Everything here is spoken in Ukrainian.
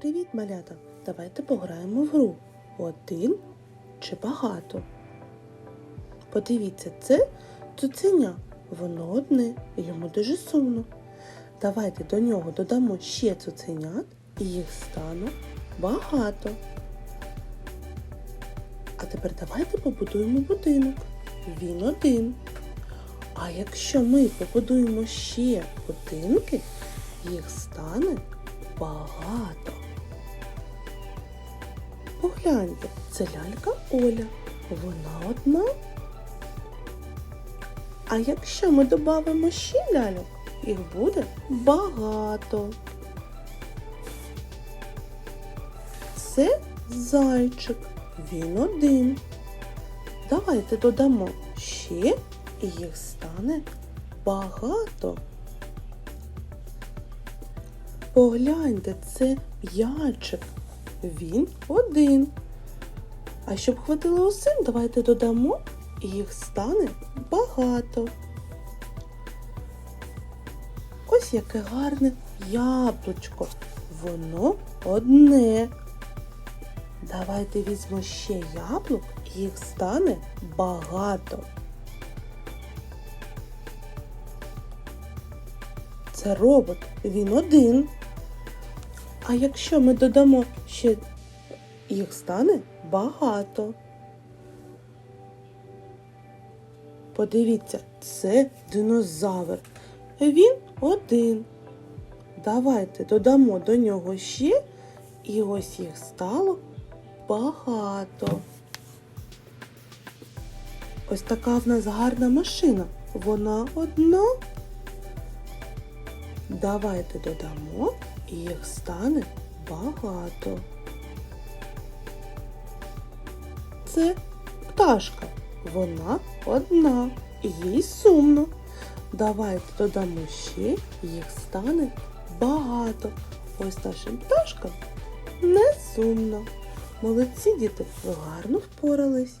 Привіт, малята! Давайте пограємо в гру. Один чи багато. Подивіться, це цуценя. Воно одне, йому дуже сумно. Давайте до нього додамо ще цуценят, і їх стане багато. А тепер давайте побудуємо будинок. Він один. А якщо ми побудуємо ще будинки, їх стане багато. Погляньте, це лялька Оля. Вона одна. А якщо ми додамо ще ляльок, їх буде багато. Це зайчик. Він один. Давайте додамо ще і їх стане багато. Погляньте, це м'ячик. Він один. А щоб хватило усім, давайте додамо, і їх стане багато. Ось яке гарне яблучко. Воно одне. Давайте візьмемо ще яблук, і їх стане багато. Це робот, він один. А якщо ми додамо ще їх стане багато. Подивіться, це динозавр. Він один. Давайте додамо до нього ще, і ось їх стало багато. Ось така в нас гарна машина. Вона одна. Давайте додамо, і їх стане багато. Це пташка. Вона одна. Їй сумно. Давайте додамо ще, їх стане багато. Ось нашим пташкам не сумно. Молодці діти, ви гарно впорались.